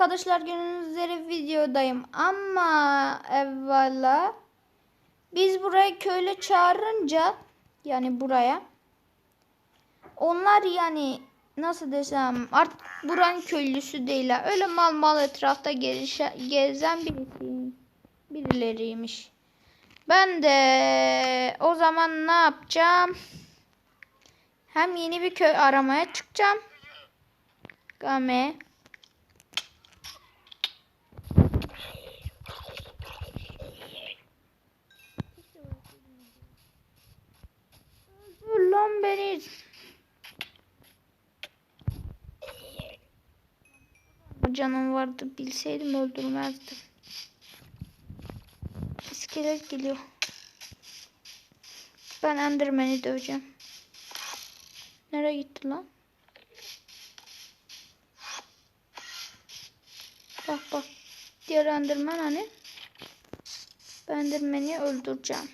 arkadaşlar gördüğünüz üzere videodayım ama evvela biz buraya köylü çağırınca yani buraya onlar yani nasıl desem artık buranın köylüsü değiller. Öyle mal mal etrafta gelişe, gezen birisi, birileriymiş. Ben de o zaman ne yapacağım? Hem yeni bir köy aramaya çıkacağım. Game. Canım vardı bilseydim öldürmezdim. İskelet geliyor. Ben Enderman'i döveceğim. Nereye gitti lan? Bak bak. Diğer Enderman hani? Ben Enderman'i öldüreceğim.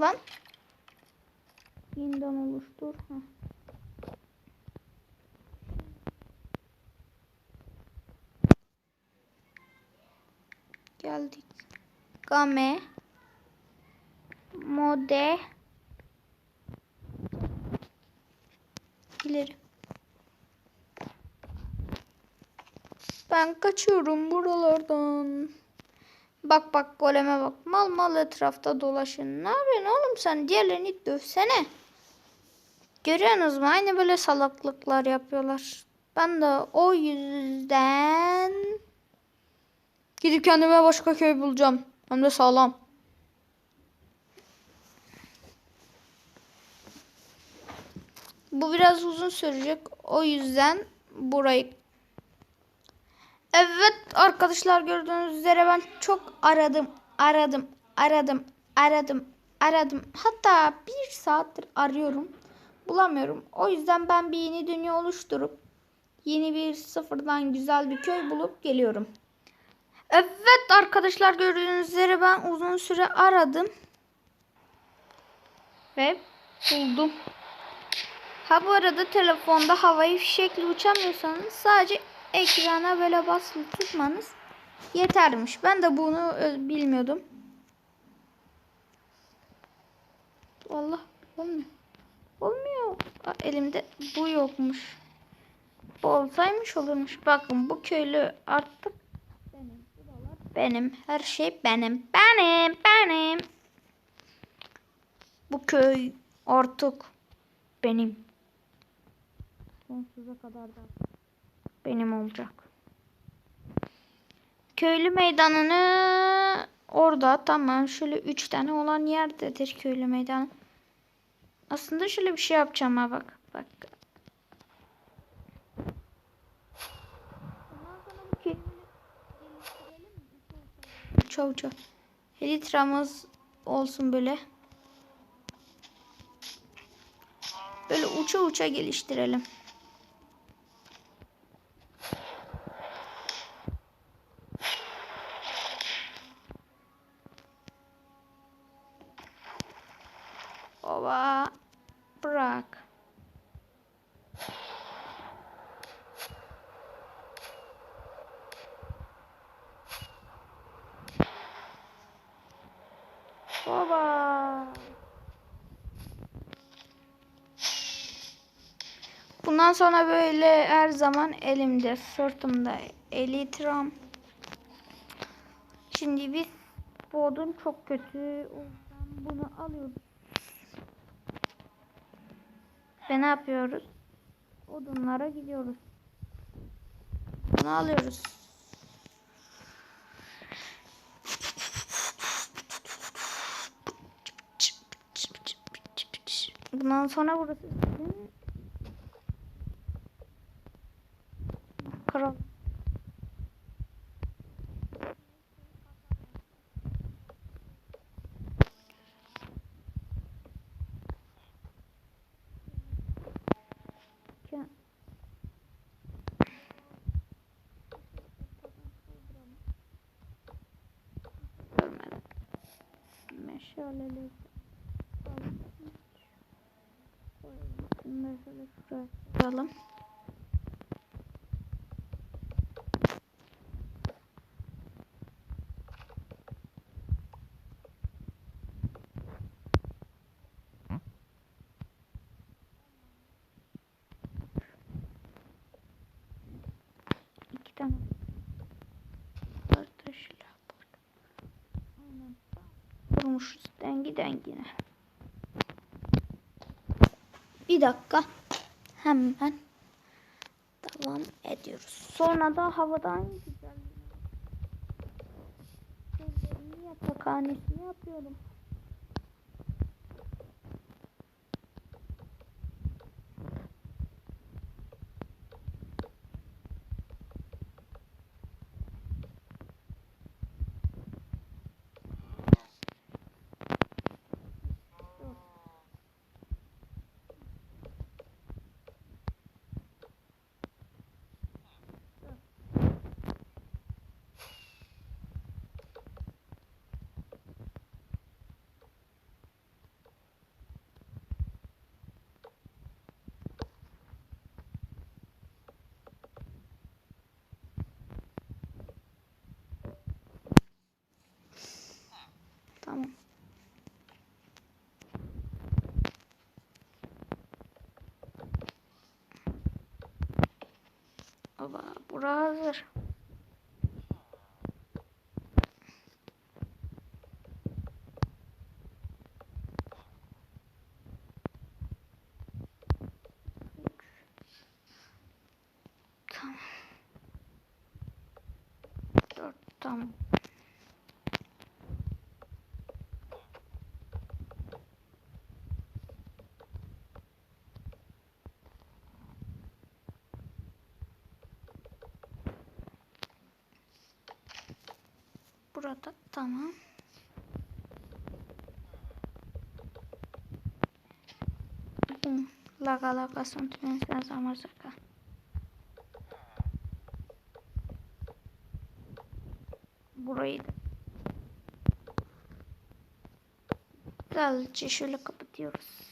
Lan. Yeniden oluştur. Ha. Geldik. Game. Mode. İleri. Ben kaçıyorum buralardan. Bak bak goleme bak. Mal mal etrafta dolaşın. Ne yapıyorsun oğlum sen? Diğerlerini dövsene. Görüyorsunuz mu? Aynı böyle salaklıklar yapıyorlar. Ben de o yüzden gidip kendime başka köy bulacağım. Hem de sağlam. Bu biraz uzun sürecek. O yüzden burayı Evet arkadaşlar gördüğünüz üzere ben çok aradım, aradım, aradım, aradım, aradım. Hatta bir saattir arıyorum. Bulamıyorum. O yüzden ben bir yeni dünya oluşturup yeni bir sıfırdan güzel bir köy bulup geliyorum. Evet arkadaşlar gördüğünüz üzere ben uzun süre aradım. Ve buldum. Ha bu arada telefonda havayı fişekli uçamıyorsanız sadece ekrana böyle basılı tutmanız yetermiş. Ben de bunu e, bilmiyordum. Vallahi olmuyor. Olmuyor. Aa, elimde bu yokmuş. Bu olsaymış olurmuş. Bakın bu köylü artık benim. Benim. Her şey benim. Benim. Benim. Bu köy artık benim. Sonsuza kadar da benim olacak. Köylü meydanını orada tamam şöyle üç tane olan yerdedir köylü meydanı. Aslında şöyle bir şey yapacağım ha bak. Bak. Uça uça. Elitramız olsun böyle. Böyle uça uça geliştirelim. Bundan sonra böyle her zaman elimde, sırtımda elitram. Şimdi biz bu odun çok kötü. O yüzden bunu alıyoruz. Ve ne yapıyoruz? Odunlara gidiyoruz. Bunu alıyoruz. Bundan sonra burası kral. Şöyle Şunları şöyle şuraya koyalım. İki tane taşıyla Aynen. Dengi dengine. Bir dakika. Hemen devam ediyoruz. Sonra da havadan güzel yatakhanesini yapıyorum. Tamam. Baba bura hazır. Tamam. Dört tamam. Burada tamam. Hmm, Laga laga sentiments sama saka. Burayı da Güzelce şöyle kapatıyoruz.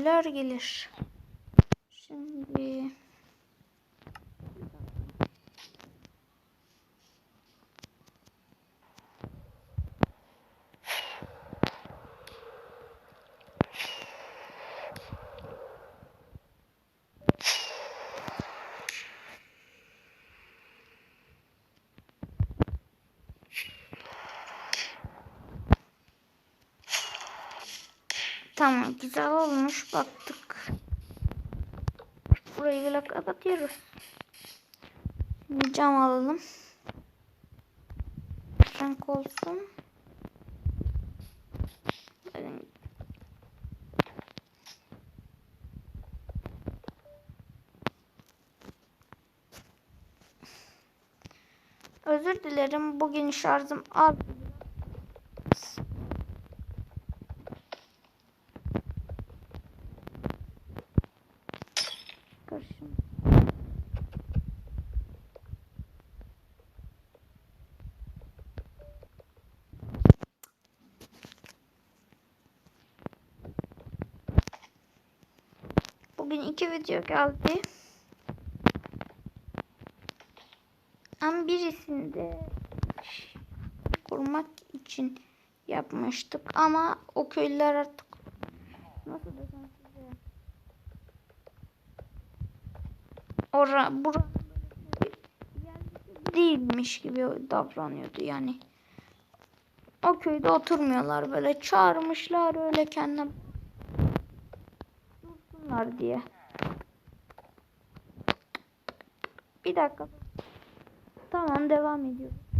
Neler gelir? Şimdi Tamam güzel olmuş baktık. Burayı böyle kapatıyoruz. Şimdi cam alalım. Renk olsun. Özür dilerim bugün şarjım az. karşıma. Bugün iki video geldi. Ama birisinde kurmak için yapmıştık ama o köylüler artık ora yerlisi değilmiş gibi davranıyordu yani. O köyde oturmuyorlar böyle çağırmışlar öyle kendine dursunlar diye. Bir dakika. Tamam devam ediyoruz.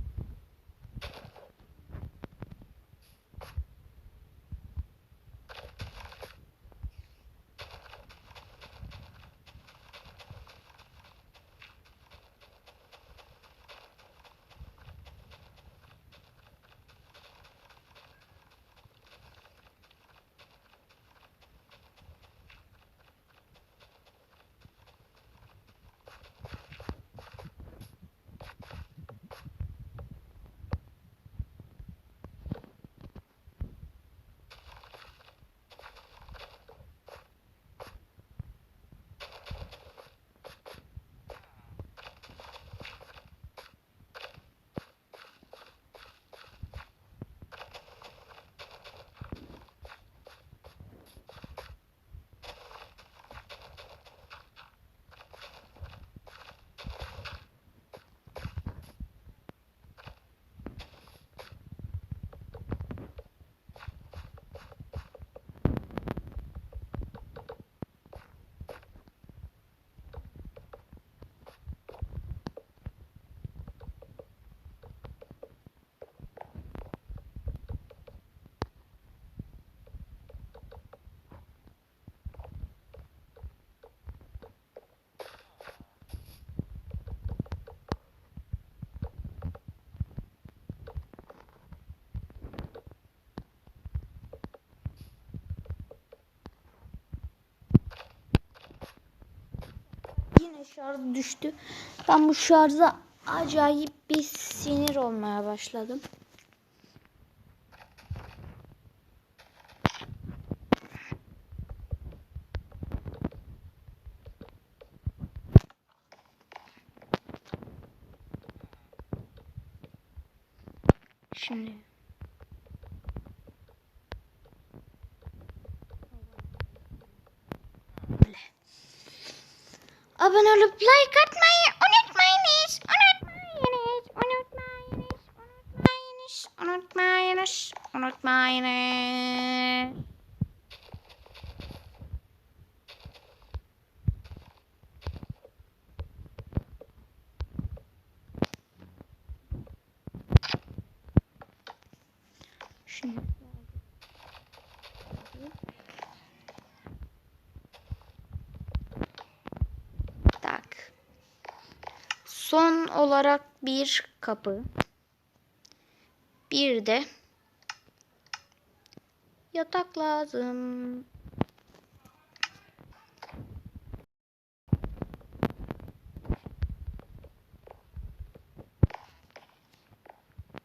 Yine şarj düştü. Ben bu şarja acayip bir sinir olmaya başladım. Abone olup like atmayı unutmayınız. Unutmayınız. Unutmayınız. Unutmayınız. Unutmayınız. Unutmayınız. Şimdi tak. Son olarak bir kapı. Bir de yatak lazım.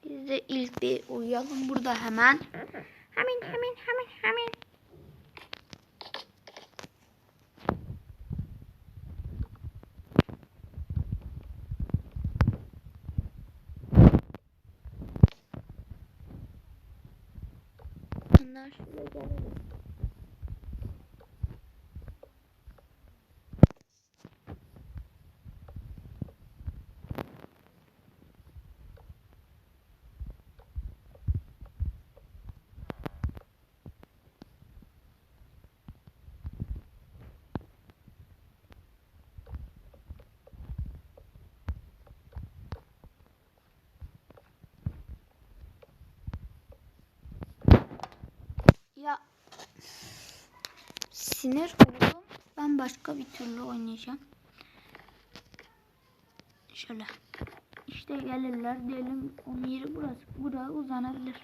Biz de ilk bir uyuyalım burada hemen. Hemen hemen hemen hemen. Bunlar şöyle gelelim. Ya sinir oldum. Ben başka bir türlü oynayacağım. Şöyle. İşte gelirler diyelim onun yeri burası. Buraya uzanabilir.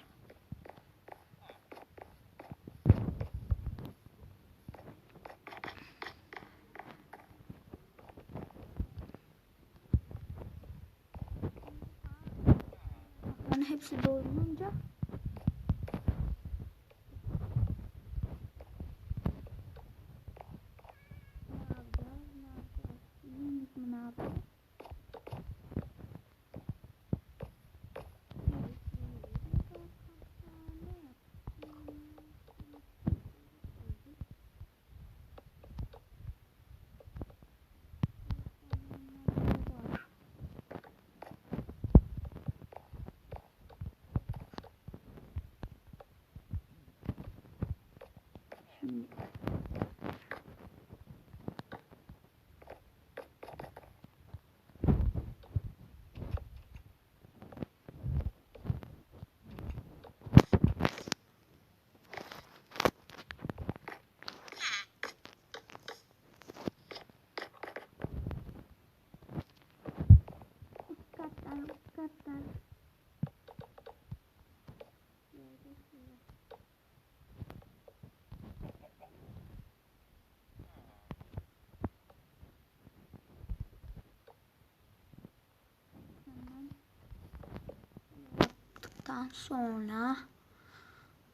Yaptıktan sonra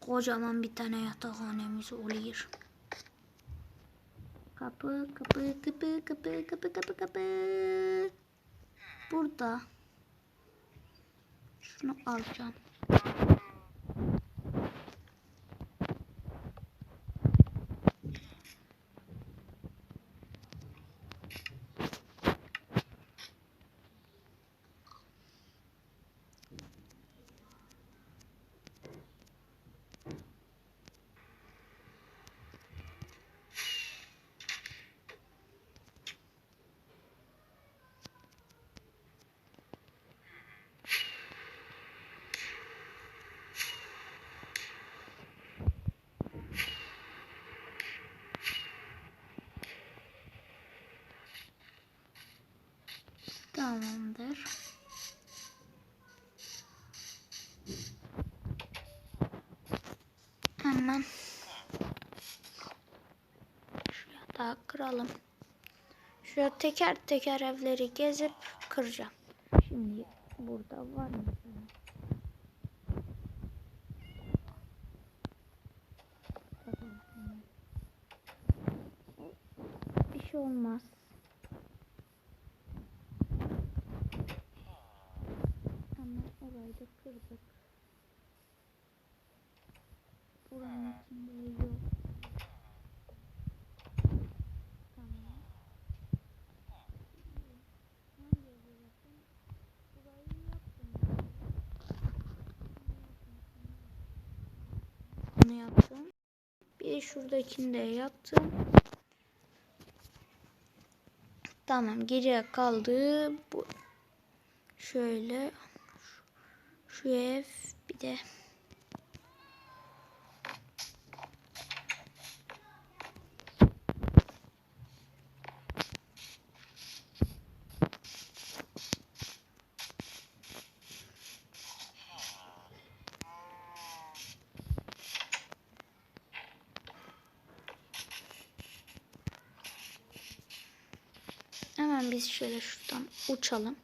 kocaman bir tane yatakhanemiz oluyor. Kapı, kapı, kapı, kapı, kapı, kapı, kapı. Burada. Şunu alacağım. Tamamdır. Hemen şu yatağı kıralım. Şöyle teker teker evleri gezip kıracağım. Şimdi burada var mı? Bir şey olmaz. Ama orayı da kırdık. Buranın içinde yok. Tamam. Hangi evi yapayım? Burayı yaptım. Bunu yaptım. De şuradakini de yaptım. Tamam geriye kaldı bu. Şöyle şu ev bir de Hemen biz şöyle şuradan uçalım.